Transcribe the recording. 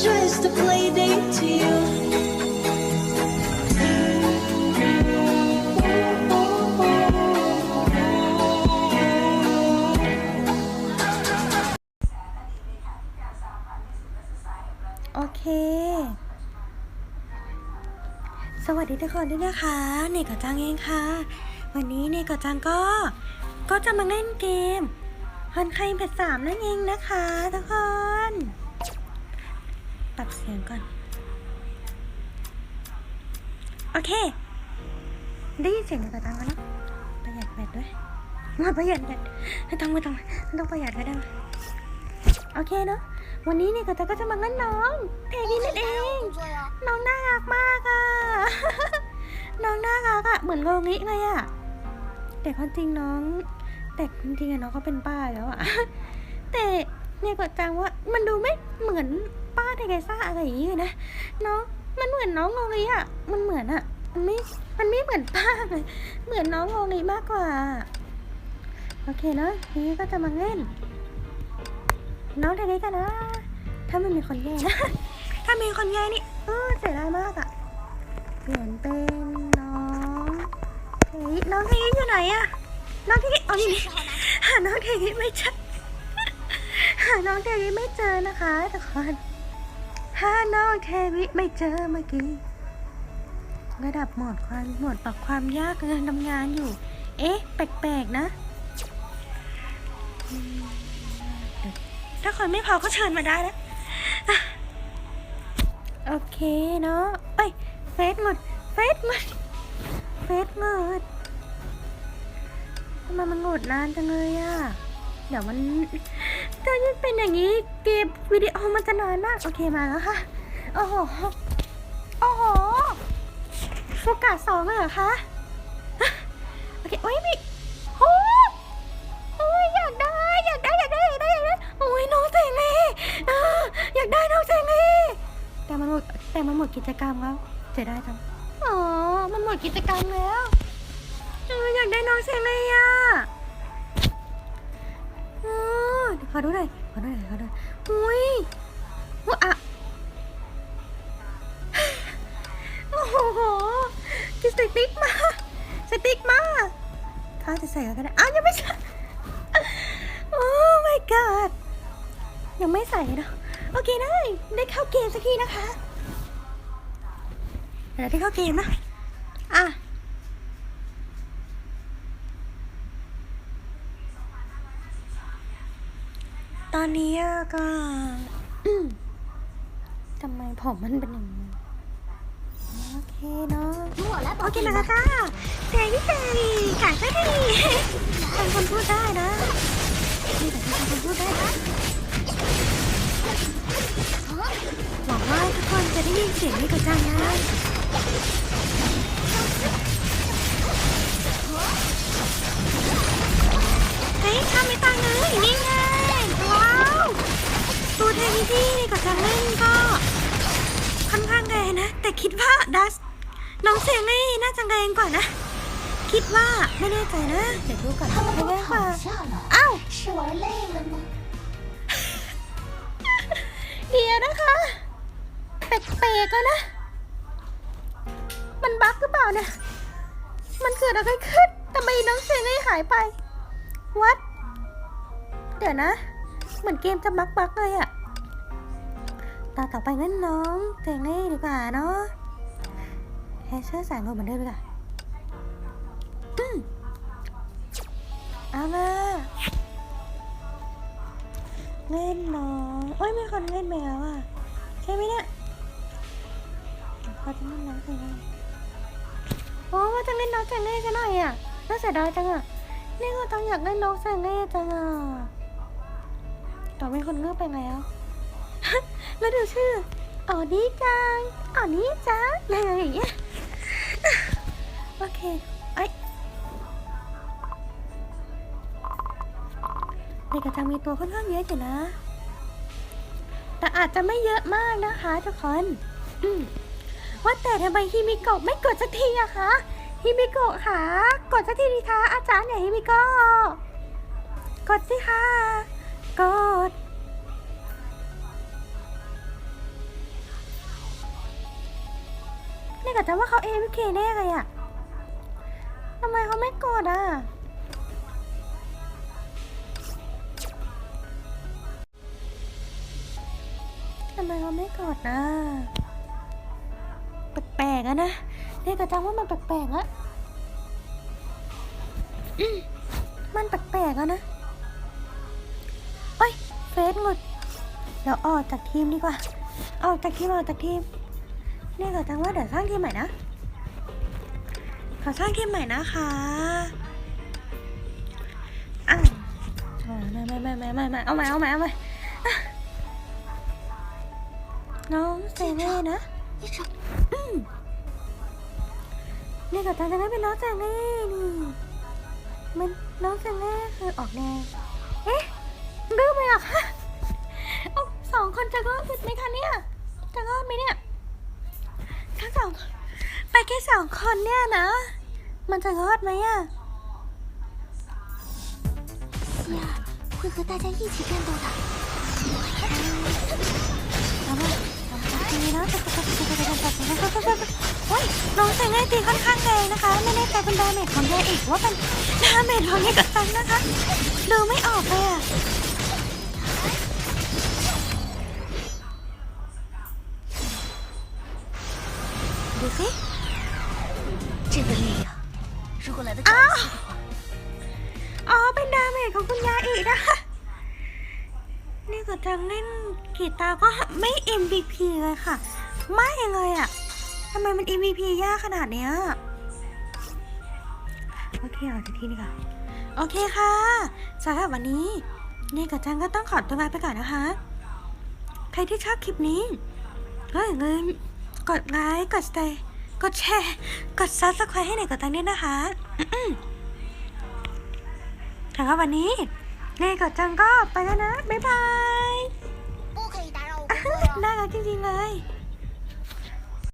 just a play date to you. โอเค สวัสดีทุกคนด้วยนะคะ เนกกับจังเองค่ะ วันนี้เนกกับจังก็ ก็จะมาเล่นเกมฮันไคเบ็ดสามนั่นเองนะคะทุกคน ปรับเสียงก่อน โอเค ได้ยินเสียงเนกกับจังแล้วเนอะประหยัดแบตด้วย มาประหยัดแบตไม่ต้องไม่ต้องไม่ต้องประหยัดก็ได้ โอเคเนาะ วันนี้เนี่ยก็จะก็จะมาเล่นน้องเทดี้นั่นเอง น้องน่ารักมากอะน้องน่ารักอะเหมือนโงงิเลยอะแต่ความจริงน้อง แต่จริงๆอะน้องเขาเป็นป้าแล้วอะแต่เนี่ยก็จังว่ามันดูไม่เหมือน ป้าเทเกซ่าอะไรอย่างงี้ยนะน้องมันเหมือนน้องโงงิอะมันเหมือนอะมันไม่มันไม่เหมือนป้าเลยเหมือนน้องโงงิมากกว่าโอเคเนาะทีนี้ก็จะมาเล่น น้องเทเกกันนะถ้ามันมีคนแย่นะถ้ามีคนแย่นี่เออเสียดายมากอะเปลี่ยนเป็นน้องเทกน้องเทกิอยู่ไหนอะน้องเทกิอ๋อนี่หาน้องเทกิไม่เจอหาน้องเทกิไม่เจอนะคะทุกคน หาน้องเทกิไม่เจอเมื่อกี้ ระดับหมดความหมดปรับความยากการทำงานอยู่ เอ๊ะ แปลกๆนะ ถ้าคนไม่พอก็เชิญมาได้นะโอเคเนาะเอ้ย เฟซหมด เฟซหมด เฟซหมดทำไมมันโหลดนานจังเลยอะ เดี๋ยวมัน ถ้ายิ่งเป็นอย่างนี้ เก็บวิดีโอมันจะนานมาก โอเคมาแล้วค่ะ โอ้โห โอ้โหโฟกัสสองเลยเหรอคะ โอเคโอ้ยมีโอ้โอ้ยอยากได้ อยากได้ อยากได้ อยากได้ อยากได้ โอ้ยน้องเซงเล่อ่าอยากได้น้องเซงเล่แต่มันหมดแต่มันหมดกิจกรรมแล้วเสียดายจังอ๋อ มันหมดกิจกรรมแล้วเอออยากได้น้องเซงเล่อะ ขอดูหน่อยขอดูหน่อยขอดูหน่อยอุ้ยว้าอะโอ้โหกินสติ๊กมาสติ๊กมาเขาจะใส่ก็ได้อ้าวยังไม่ใส่โอ้ my god ยังไม่ใส่เนอะโอเคได้ได้เข้าเกมสักทีนะคะเดี๋ยวได้เข้าเกมนะ ต อนนี้ก็อืมทำไมผมมันเป็นอย่างนี้ โอเคเนาะโอเคนะคะค่ะเซยี่เซกาเซดีเป็นคนพูดได้นะนี่แต่เป็นคนพูดได้นะหวังว่าทุกคนจะได้ยินเสียงนี้กับจังนะเฮ้ยทำไม่ต่างเลย แต่คิดว่าดัสน้องเซนี่น่าจะแรงกว่านะ คิดว่าไม่แน่ใจนะเดี๋ยวดูก่อนไม่แรงกว่าอ้าวเดียวนะคะแปลกๆก็นะ มันบั๊กหรือเปล่าเนี่ย มันเกิดอะไรขึ้นทำไมน้องเซนี่หายไป วัด เดี๋ยวนะ เหมือนเกมจะบั๊กๆเลยอะ ตาต่อไปงั้นน้องเสียงนี่ดีกว่าเนาะแฮชเชอร์สายลมเหมือนเดิมดีกว่าอืมเอามาเล่นน้องโอ้ยมีคนเล่นแมวอะใช่ไหมเนี่ยเขาจะเล่นน้องจังเลยโอ้ว่าจะเล่นน้องจังเล่จะหน่อยอะน่าเสียดายจังอะนี่ก็ต้องอยากเล่นน้องจังเล่จังอะแต่มีคนเลือกไปแล้ว แล้วดูชื่ออ๋อนี่จังอ๋อนี่จังอะไรอย่างเงี้ยโอเคไอยเด็กกระจังมีตัวค่อนข้างเยอะอยู่นะ แต่อาจจะไม่เยอะมากนะคะทุกคนว่าแต่ทำไมฮิมิโกะไม่กดสักทีอะคะฮิมิโกะคะกดสักทีดีคะอาจารย์เนี่ยฮิมิโกะกดสิคะกด นี่ก็จะว่าเขาเอฟเคแน่เลยอะทำไมเขาไม่กดอะทำไมเขาไม่กดอะแปลกๆอะนะนี่ก็จังว่ามันแปลกๆอะมมันแปลกๆอะนะเอ้ยเฟซหลุดเดี๋ยวออกจากทีมดีกว่า ออกจากทีมออกจากทีม นี่ก็จังว่าเดี๋ยวสร้างทีมใหม่นะขอสร้างทีมใหม่นะคะอะไม่ไม่ไม่ไม่ไม่ไม่เอาใหม่เอาใหม่เอาใหม่น้องเซเว่นะนี่ก็จังจะไม่เป็นน้องเซเว่นี่มันน้องเซเว่คือออกแนวเอ๊ะดื้อไปหรอคะเอ้าสองคนจะรอดไหมคะเนี่ยจะรอดไหมเนี่ย ทั้งสองคนไป แค่สองคนเนี่ยนะ มันจะรอดไหมอะ 对啊，会和大家一起战斗的。 เอามาเอามาดีนะโอ้ยน้องเซงไงตีค่อนข้างแรงนะคะ ไม่แน่ใจเป็นดาเมจของยาอีกว่าเป็นดาเมจของยากระตังนะคะ ดูไม่ออกเลยอะ 如果来得早一些的话， อ๋อ เป็นดาเมจของคุณยาอีกนะคะ นี่ก็จังเล่นกีตาร์ก็ไม่ MVP เลยค่ะ ไม่เลยอะทำไมมัน MVP ยากขนาดเนี้ย โอเคออกจากที่นี่ค่ะ โอเคค่ะสำหรับวันนี้ นี่กับจังก็ต้องขอตัวลาไปก่อนนะคะ ใครที่ชอบคลิปนี้ก็อย่าลืมกดไลค์ กดแชร์ กดแชร์ กดซับสไครต์ให้หน่อยก็ตังค์ด้นะคะแล้วก็วันนี้เน่กดจังก็ไปแล้วนะ บ๊ายบาย น่ารักจริงๆเลย